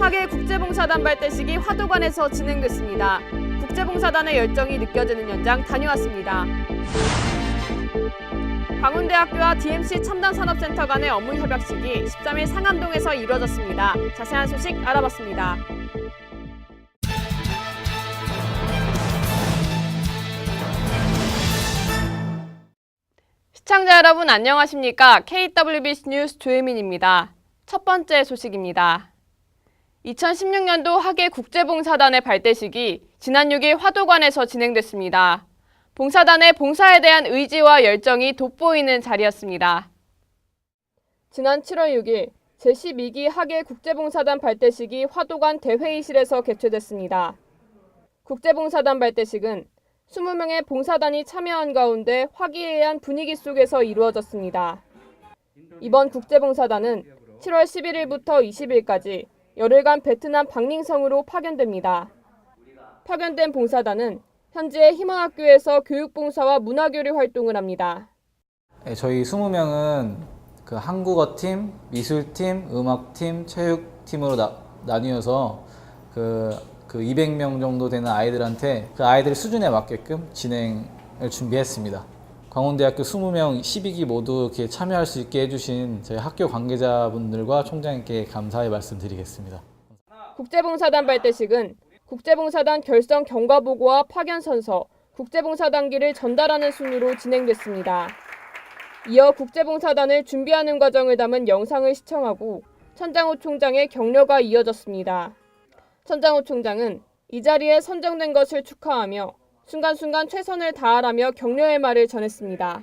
하계 국제봉사단 발대식이 화도관에서 진행됐습니다. 국제봉사단의 열정이 느껴지는 현장 다녀왔습니다. 광운대학교와 DMC 첨단산업센터 간의 업무 협약식이 13일 상암동에서 이루어졌습니다. 자세한 소식 알아봤습니다. 시청자 여러분 안녕하십니까? KWBC 뉴스 조혜민입니다. 첫 번째 소식입니다. 2016년도 하계 국제봉사단의 발대식이 지난 6일 화도관에서 진행됐습니다. 봉사단의 봉사에 대한 의지와 열정이 돋보이는 자리였습니다. 지난 7월 6일 제12기 하계 국제봉사단 발대식이 화도관 대회의실에서 개최됐습니다. 국제봉사단 발대식은 20명의 봉사단이 참여한 가운데 화기애애한 분위기 속에서 이루어졌습니다. 이번 국제봉사단은 7월 11일부터 20일까지 열흘간 베트남 박닝성으로 파견됩니다. 파견된 봉사단은 현재 희망학교에서 교육봉사와 문화교류 활동을 합니다. 네, 저희 20명은 그 한국어 팀, 미술팀, 음악팀, 체육팀으로 나, 나뉘어서 그, 그 200명 정도 되는 아이들한테 그 아이들 수준에 맞게끔 진행을 준비했습니다. 광운대학교 20명 12기 모두 이렇게 참여할 수 있게 해주신 저희 학교 관계자분들과 총장님께 감사의 말씀 드리겠습니다. 국제봉사단 발대식은 국제봉사단 결성 경과보고와 파견 선서, 국제봉사단기를 전달하는 순으로 진행됐습니다. 이어 국제봉사단을 준비하는 과정을 담은 영상을 시청하고 천장호 총장의 격려가 이어졌습니다. 천장호 총장은 이 자리에 선정된 것을 축하하며 순간순간 최선을 다하라며 격려의 말을 전했습니다.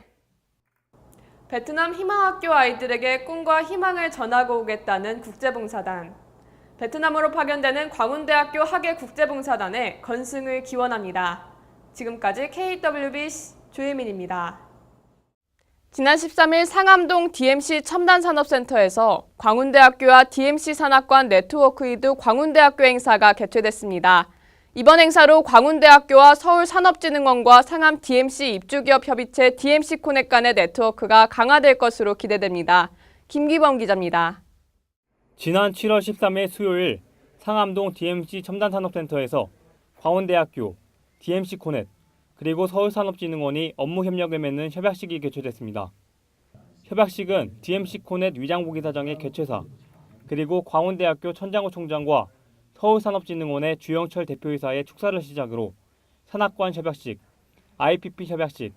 베트남 희망학교 아이들에게 꿈과 희망을 전하고 오겠다는 국제봉사단. 베트남으로 파견되는 광운대학교 하계 국제봉사단의 건승을 기원합니다. 지금까지 KWB 조혜민입니다. 지난 13일 상암동 DMC 첨단산업센터에서 광운대학교와 DMC 산학관 네트워크이드 광운대학교 행사가 개최됐습니다. 이번 행사로 광운대학교와 서울산업진흥원과 상암 DMC 입주기업 협의체 DMC 코넥 간의 네트워크가 강화될 것으로 기대됩니다. 김기범 기자입니다. 지난 7월 13일 수요일 상암동 DMC 첨단산업센터에서 광원대학교, DMC 코넷, 그리고 서울산업진흥원이 업무 협력을 맺는 협약식이 개최됐습니다. 협약식은 DMC 코넷 위장보기사장의 개최사, 그리고 광원대학교 천장호 총장과 서울산업진흥원의 주영철 대표이사의 축사를 시작으로 산학관 협약식, IPP 협약식,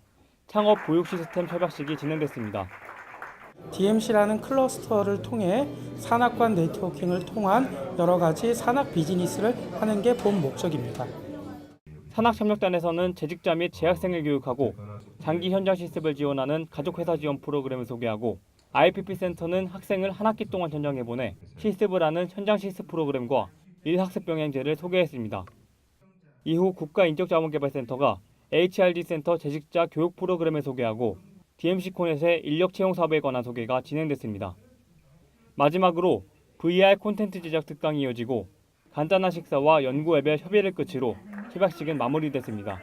창업 보육 시스템 협약식이 진행됐습니다. DMC라는 클러스터를 통해 산학관 네트워킹을 통한 여러 가지 산학 비즈니스를 하는 게 본 목적입니다. 산학협력단에서는 재직자 및 재학생을 교육하고 장기 현장 실습을 지원하는 가족회사 지원 프로그램을 소개하고 IPP 센터는 학생을 한 학기 동안 현장에 보내 실습을 하는 현장 실습 프로그램과 일학습 병행제를 소개했습니다. 이후 국가인적자원개발센터가 HRD 센터 재직자 교육 프로그램을 소개하고 DMC 코넷의 인력 채용 사업에 관한 소개가 진행됐습니다. 마지막으로 VR 콘텐츠 제작 특강이 이어지고 간단한 식사와 연구 앱의 협의를 끝으로 협약식은 마무리됐습니다.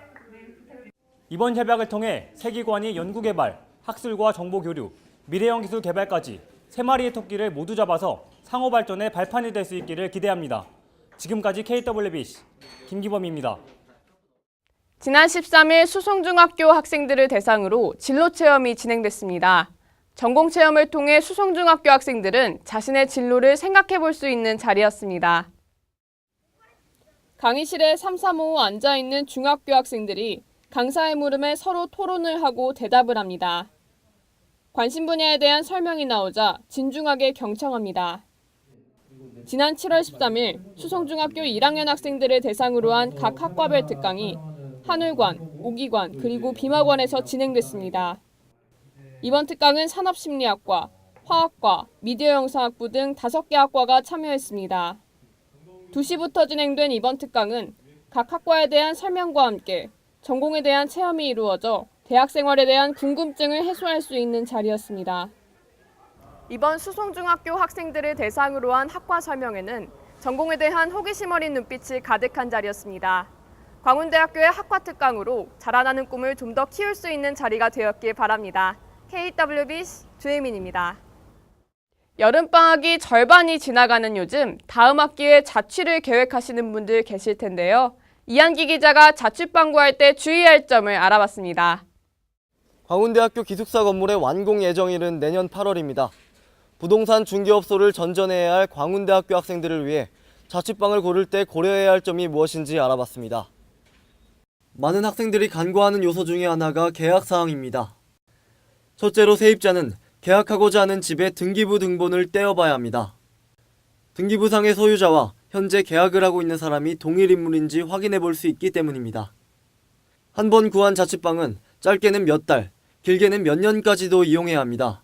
이번 협약을 통해 세 기관이 연구 개발, 학술과 정보 교류, 미래형 기술 개발까지 세 마리의 토끼를 모두 잡아서 상호 발전의 발판이 될 수 있기를 기대합니다. 지금까지 KWBC 김기범입니다. 지난 13일 수성중학교 학생들을 대상으로 진로 체험이 진행됐습니다. 전공 체험을 통해 수성중학교 학생들은 자신의 진로를 생각해 볼 수 있는 자리였습니다. 강의실에 3, 3, 5 앉아 있는 중학교 학생들이 강사의 물음에 서로 토론을 하고 대답을 합니다. 관심 분야에 대한 설명이 나오자 진중하게 경청합니다. 지난 7월 13일 수성중학교 1학년 학생들을 대상으로 한 각 학과별 특강이 한울관, 오기관, 그리고 비마관에서 진행됐습니다. 이번 특강은 산업심리학과, 화학과, 미디어 영상학부 등 5개 학과가 참여했습니다. 2시부터 진행된 이번 특강은 각 학과에 대한 설명과 함께 전공에 대한 체험이 이루어져 대학 생활에 대한 궁금증을 해소할 수 있는 자리였습니다. 이번 수송중학교 학생들을 대상으로 한 학과 설명회는 전공에 대한 호기심 어린 눈빛이 가득한 자리였습니다. 광운대학교의 학과 특강으로 자라나는 꿈을 좀 더 키울 수 있는 자리가 되었길 바랍니다. KWB 조혜민입니다. 여름방학이 절반이 지나가는 요즘 다음 학기에 자취를 계획하시는 분들 계실 텐데요. 이한기 기자가 자취방 구할 때 주의할 점을 알아봤습니다. 광운대학교 기숙사 건물의 완공 예정일은 내년 8월입니다. 부동산 중개업소를 전전해야 할 광운대학교 학생들을 위해 자취방을 고를 때 고려해야 할 점이 무엇인지 알아봤습니다. 많은 학생들이 간과하는 요소 중에 하나가 계약 사항입니다. 첫째로 세입자는 계약하고자 하는 집의 등기부 등본을 떼어봐야 합니다. 등기부상의 소유자와 현재 계약을 하고 있는 사람이 동일 인물인지 확인해 볼 수 있기 때문입니다. 한 번 구한 자취방은 짧게는 몇 달, 길게는 몇 년까지도 이용해야 합니다.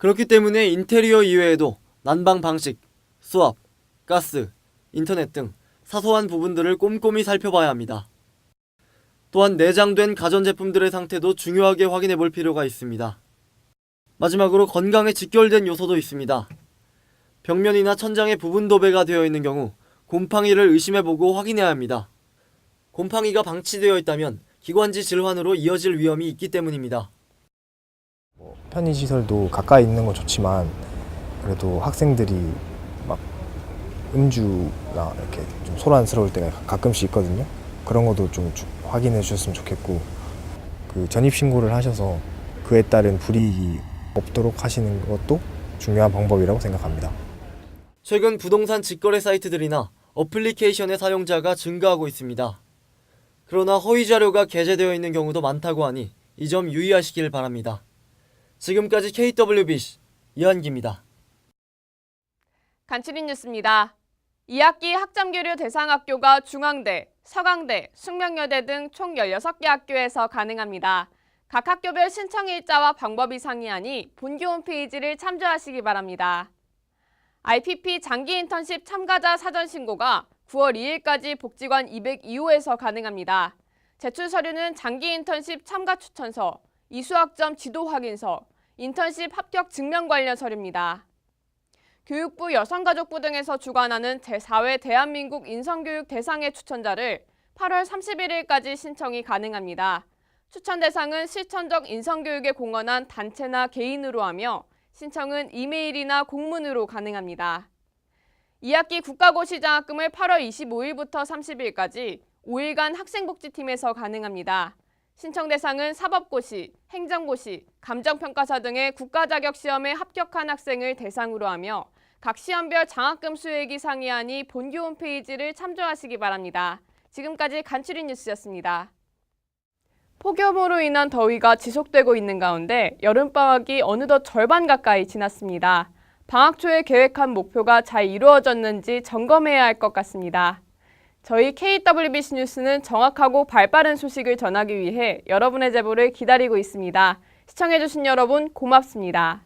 그렇기 때문에 인테리어 이외에도 난방 방식, 수압, 가스, 인터넷 등 사소한 부분들을 꼼꼼히 살펴봐야 합니다. 또한 내장된 가전제품들의 상태도 중요하게 확인해 볼 필요가 있습니다. 마지막으로 건강에 직결된 요소도 있습니다. 벽면이나 천장에 부분 도배가 되어 있는 경우 곰팡이를 의심해보고 확인해야 합니다. 곰팡이가 방치되어 있다면 기관지 질환으로 이어질 위험이 있기 때문입니다. 편의시설도 가까이 있는 건 좋지만 그래도 학생들이 막 음주나 이렇게 좀 소란스러울 때가 가끔씩 있거든요. 그런 것도 좀 주- 확인해 주셨으면 좋겠고 그 전입 신고를 하셔서 그에 따른 불이익이 없도록 하시는 것도 중요한 방법이라고 생각합니다. 최근 부동산 직거래 사이트들이나 어플리케이션의 사용자가 증가하고 있습니다. 그러나 허위 자료가 게재되어 있는 경우도 많다고 하니 이 점 유의하시길 바랍니다. 지금까지 KWBC 이한기입니다. 간추린 뉴스입니다. 2학기 학점교류 대상 학교가 중앙대, 서강대, 숙명여대 등 총 16개 학교에서 가능합니다. 각 학교별 신청 일자와 방법이 상이하니 본교 홈페이지를 참조하시기 바랍니다. IPP 장기 인턴십 참가자 사전 신고가 9월 2일까지 복지관 202호에서 가능합니다. 제출 서류는 장기 인턴십 참가 추천서, 이수학점 지도 확인서, 인턴십 합격 증명 관련 서류입니다. 교육부 여성가족부 등에서 주관하는 제4회 대한민국 인성교육 대상의 추천자를 8월 31일까지 신청이 가능합니다. 추천 대상은 실천적 인성교육에 공헌한 단체나 개인으로 하며 신청은 이메일이나 공문으로 가능합니다. 2학기 국가고시장학금을 8월 25일부터 30일까지 5일간 학생복지팀에서 가능합니다. 신청 대상은 사법고시, 행정고시, 감정평가사 등의 국가자격시험에 합격한 학생을 대상으로 하며 각 시험별 장학금 수액이 상이하니 본교 홈페이지를 참조하시기 바랍니다. 지금까지 간추린 뉴스였습니다. 폭염으로 인한 더위가 지속되고 있는 가운데 여름방학이 어느덧 절반 가까이 지났습니다. 방학 초에 계획한 목표가 잘 이루어졌는지 점검해야 할 것 같습니다. 저희 KWBC 뉴스는 정확하고 발빠른 소식을 전하기 위해 여러분의 제보를 기다리고 있습니다. 시청해주신 여러분 고맙습니다.